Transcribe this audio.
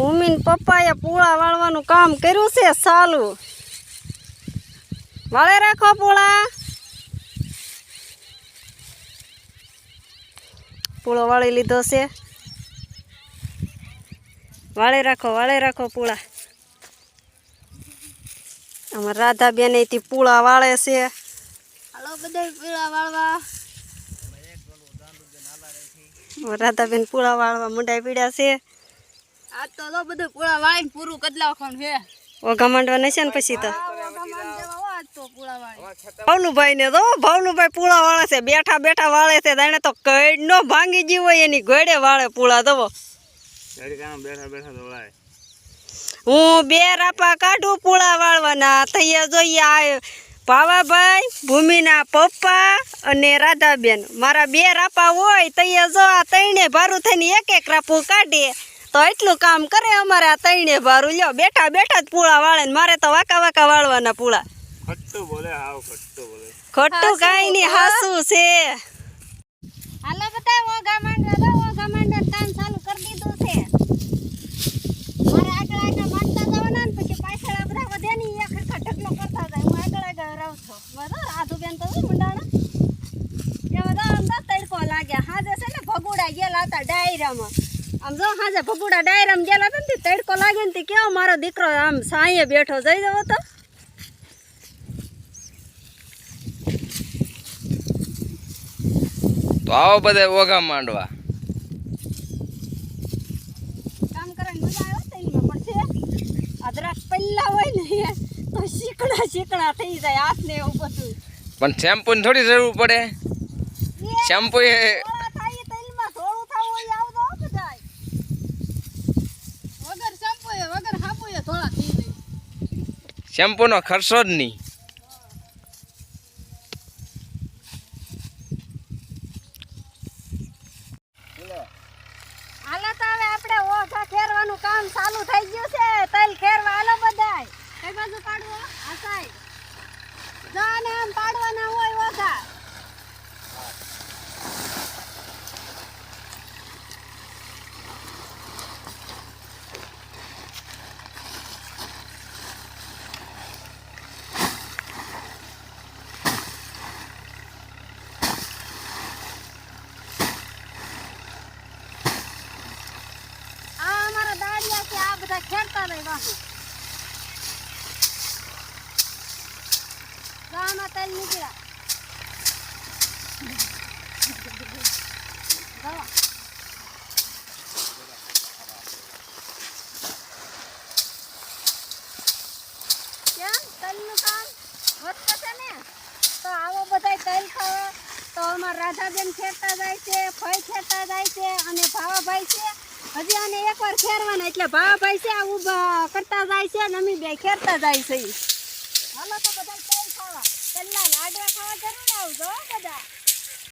ભૂમિન પપ્પાએ પૂળા વાળવાનું કામ કર્યું છે સાલું. વાળે રાખો પૂળા. પૂળો વાળી લીધો છે. વાળે રાખો વાળે રાખો પૂળા. અમાર રાધાબેનથી પૂળા વાળે છે. હાલો બધા પીળા વાળવા. રાધાબેન પૂળા વાળવા મુંડાઈ પીડ્યા છે. આ તો લો બધું પૂળા વાળીને પૂરું કદલા નાખવાનું છે. ઓઘા માંડવા નશે ને પછી તો? ભાવનુભાઈ ને તો ભાવનુભાઈ પૂળા વાળે છે બેઠા બેઠા વાળે છે તેને તો કઈડ નો ભાંગી ગઈ હોય એની ગોડે વાળે પૂળા દવો બેઠા બેઠા દોડાય હું બે રાપા કાઢું પૂળા વાળવાના તૈયાર જોઈએ આ ભાવાભાઈ ભૂમિના પપ્પા અને રાધાબેન. મારા બે રાપા હોય તૈયાર જો આ ત્રણે ભારું થઈને એક એક રાપું કાઢીએ તો એટલું કામ કરે અમારે આ તૈણે ભારું. લ્યો બેઠા બેઠા જ પૂળા વાળે ને મારે તો વાકા વાકા વાળવાના પૂળા. ખટ્ટું બોલે હાવ ખટ્ટું બોલે. ખટ્ટું કાઈ નહીં હાસું છે. હાલો બધા ઓગા માંડવા દો ઓગા માંડવા કામ ચાલુ કરી દીધું છે. મારે આગળ આગળ માંડતા જવાના ને પછી પાછળ આ બધા વધે ને એક ઢગલો કરતા જાય. હું આગળ આગળ રહું છું. બરાબર? આધુબેન તો શું મંડાણા એ બધા અંદર તડકો લાગ્યા. હાજે છે ને ભગુડા ગયેલા હતા ડાયરામાં. આમ જો હાજે ભગુડા આમ ગયેલા હતા ને તડકો લાગે ને કેવો મારો દીકરો આમ સાંયે બેઠો જઈ જવો તો તો આવો બધા ઓઘા માંડવા. કામ કરવાની મજા આવે તેલમાં પણ છે. અદરક પહેલા હોય ને તો શીકણા શીકણા થઈ જાય હાથને એવું બધું. પણ શેમ્પુ થોડી જરૂર પડે. શેમ્પુ એ જાય શેમ્પુ નો ખર્ચો જ નહીં. હાલો તો હવે આપણે ઓઘા ખેરવાનું કામ ચાલુ થઈ ગયું છે તલ ખેરવા હાલો બધાય કઈ બાજુ પાડવો આ સાઈડ જો આને આમ પાડવાના હોય ઓઘા આ અમારા દાડિયા છે આ બધા ખેડતા રહે વાહુ ગામાં તેલ નીકળ્યા દવા કેમ? તલનું કામ વધશે ને? તો આવો બધા તલ ખાવા. તો અમારા રાધાબેન ખેડતા જાય છે ફળ ખેડતા જાય છે, અને ભાવાભાઈ છે. હજી આને એકવાર ખેરવાના એટલે ભાવાભાઈ છે ઊભા કરતા જાય છે અને અમે બે ખેરતા જાય છે. હાલો તો બધા ખાવા. પહેલા લાડવા ખાવા જરૂર આવજો બધા.